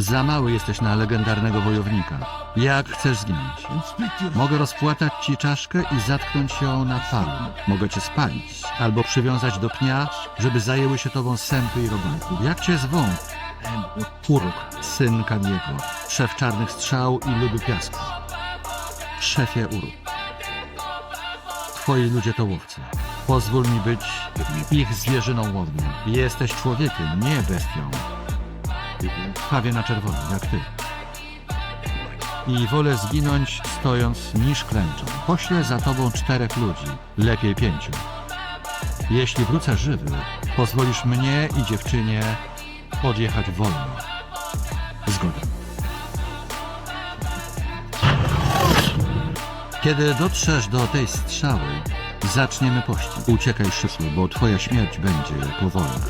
Za mały jesteś na legendarnego wojownika. Jak chcesz zginąć? Mogę rozpłatać ci czaszkę i zatknąć ją na palu. Mogę cię spalić, albo przywiązać do pnia, żeby zajęły się tobą sępy i robaki. Jak cię zwą? Uruk, syn Kamiego, szef czarnych strzał i ludu piasku. Szefie Uruk. Twoi ludzie to łowcy. Pozwól mi być ich zwierzyną łowną. Jesteś człowiekiem, nie bestią. Prawie na czerwono, jak ty. I wolę zginąć stojąc niż klęcząc. Poślę za tobą czterech ludzi, lepiej pięciu. Jeśli wrócę żywy, pozwolisz mnie i dziewczynie odjechać wolno. Zgoda. Kiedy dotrzesz do tej strzały, zaczniemy pościg. Uciekaj szybko, bo twoja śmierć będzie powolna.